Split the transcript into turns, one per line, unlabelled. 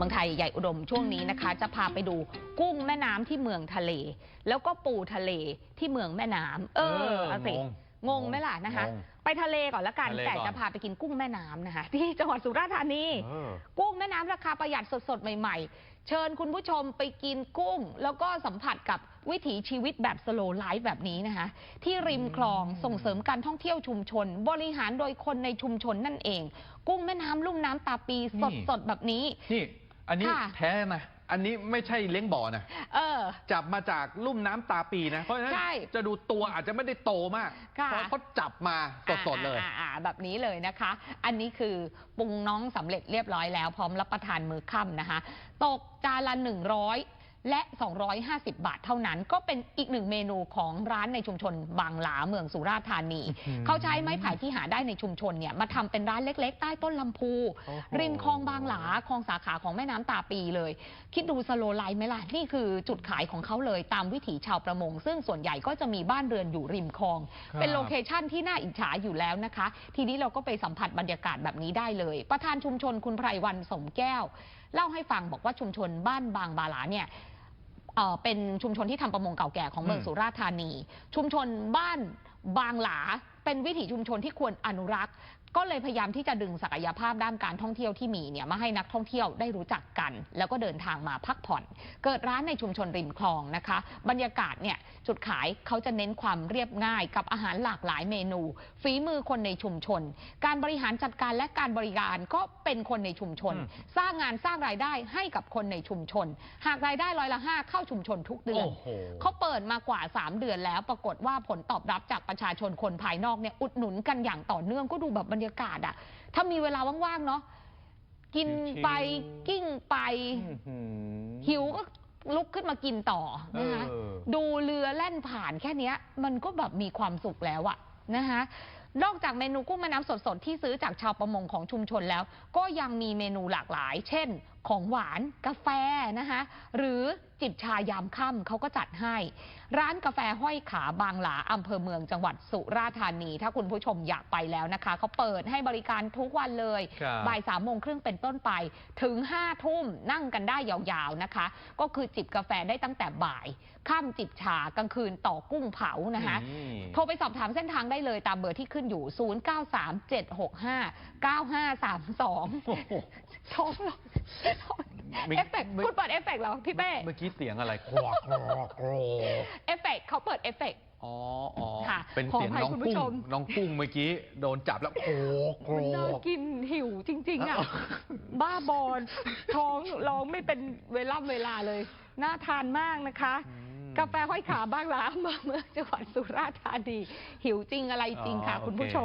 เมืองไทยใหญ่อุดมช่วงนี้นะคะ จะพาไปดูกุ้งแม่น้ำที่เมืองทะเล แล้วก็ปูทะเลที่เมืองแม่น้ำเออเอาสิ
งง
งงไหมล่ะนะคะ
งง
ไปทะเลก่อนละกัน
ทะเล
แต่
ก่อน
จะพาไปกินกุ้งแม่น้ำนะคะ ที่จังหวัดสุราษฎร์ธานี
เออ
กุ้งแม่น้ำราคาประหยัดสดๆใหม่ ๆ เชิญคุณผู้ชมไปกินกุ้ง แล้วก็สัมผัสกับวิถีชีวิตแบบสโลไลฟ์แบบนี้นะคะ ที่ริมคลองส่งเสริมการท่องเที่ยวชุมชน บริหารโดยคนในชุมชนนั่นเอง กุ้งแม่น้ำลุ่มน้ำตาปีสดๆแบบนี้
นี่ อันนี้
ค่ะ
แท้นะ อันนี้ไม่ใช่เลี้ยงบ่อนะ
เออ
จับมาจากลุ่มน้ำตาปีนะ เพราะฉะนั้น
ใช่
จะดูตัวอาจจะไม่ได้โตมาก
ค่ะ
เพราะเขาจับมาสดๆเลย
อ่าอ่าอ่าแบบนี้เลยนะคะ อันนี้คือปรุงน้องสำเร็จเรียบร้อยแล้ว พร้อมรับประทานมือค่ำนะคะ ตกจานละ100 และ 250 บาทเท่านั้น ก็เป็นอีกหนึ่งเมนูของร้านในชุมชนบางหลาเมืองสุราษฎร์ธานี
อื้อหือ
เขาใช้ไม้ไผ่ที่หาได้ในชุมชนเนี่ยมาทำเป็นร้านเล็กๆ ใต้ต้นลำพู
โอ้โห
ริมคลองบางหลาคลองสาขาของแม่น้ำตาปีเลย คิดดูสโลไลน์ไหมล่ะ นี่คือจุดขายของเขาเลยตามวิถีชาวประมง ซึ่งส่วนใหญ่ก็จะมีบ้านเรือนอยู่ริมคลอง
ครับ
เป็นโลเคชั่นที่น่าอิจฉาอยู่แล้วนะคะ ทีนี้เราก็ไปสัมผัสบรรยากาศแบบนี้ได้เลย ประธานชุมชนคุณไพรวันสมแก้ว เล่าให้ฟังบอกว่าชุมชนบ้านบางบาหลาเนี่ยเอ่อเป็นชุมชนที่ทำประมงเก่าแก่ของเมือง
อืม
สุราษฎร์ธานี ชุมชนบ้านบางหลาเป็นวิถีชุมชนที่ควรอนุรักษ์ ก็เลยพยายามที่จะดึงศักยภาพด้านการท่องเที่ยวที่มีเนี่ยมาให้นักท่องเที่ยวได้รู้จักกัน แล้วก็เดินทางมาพักผ่อน เกิดร้านในชุมชนริมคลองนะคะ บรรยากาศเนี่ยจุดขายเขาจะเน้นความเรียบง่ายกับอาหารหลากหลายเมนูฝีมือคนในชุมชน การบริหารจัดการและการบริการก็เป็นคนในชุมชน
อืม
สร้างงานสร้างรายได้ให้กับคนในชุมชน หากรายได้ร้อยละห้าเข้าชุมชนทุกเดือน
โอ้โห
เขาเปิดมากว่า 3 เดือนแล้วปรากฏว่าผลตอบรับจากประชาชนคนภายนอกเนี่ยอุดหนุนกันอย่างต่อเนื่องก็ดูแบบบรรยากาศอะถ้ามีเวลาว่างๆเนาะกินไป
ชิวๆ
กิ้งไป
อื้อหือ
หิวก็ลุกขึ้นมากินต่อนะคะ
เออ
ดูเรือแล่นผ่านแค่เนี้ยมันก็แบบมีความสุขแล้วอะนะคะนอกจากเมนูกุ้งแม่น้ำสดๆ ที่ซื้อจากชาวประมงของชุมชนแล้ว ก็ยังมีเมนูหลากหลาย เช่นของหวานกาแฟนะคะหรือจิบชายามค่ำเขาก็จัดให้ ร้านกาแฟห้อยขาบางหลาอำเภอเมืองจังหวัดสุราษฎร์ธานี ถ้าคุณผู้ชมอยากไปแล้วนะคะเขาเปิดให้บริการทุกวันเลย
ครับ
บ่ายสามโมงครึ่งเป็นต้นไป ถึงห้าทุ่มนั่งกันได้ยาวๆนะคะ ก็คือจิบกาแฟได้ตั้งแต่บ่ายค่ำจิบชากลางคืนต่อกุ้งเผานะคะ
นี่
โทรไปสอบถามเส้นทางได้เลยตามเบอร์ที่ขึ้นอยู่ 0937659532
โอ้โห
ท้องเรา
ไม่
เอฟเฟกต์
ไม่
คุณเปิดเอฟเฟกต์เหรอพี่เป้
เมื่อกี้เสียงอะไรครวกครวกครวก
เอฟเฟกต์เขาเปิดเอฟเฟกต์
อ๋ออ๋อ
ค่ะ
เป็น
ขอ
เสียง
อภัย
น้อง
คุณผู้
กุ้ง
ชม
น้องกุ้งเมื่อกี้โดนจับแล้วโครกโคร
มันน่ากกินหิวจริง ๆ อะ บ้าบอลท้องร้องไม่เป็นเวลาเวลาเลย น่าทานมากนะคะ
อืม
กาแฟห้อยขาบ้างล้ามาเมืองจังหวัดสุราษฎร์ธานีหิวจริงอะไรจริงค่ะ
อ๋อ
คุณ
โอเค
ผู้ชม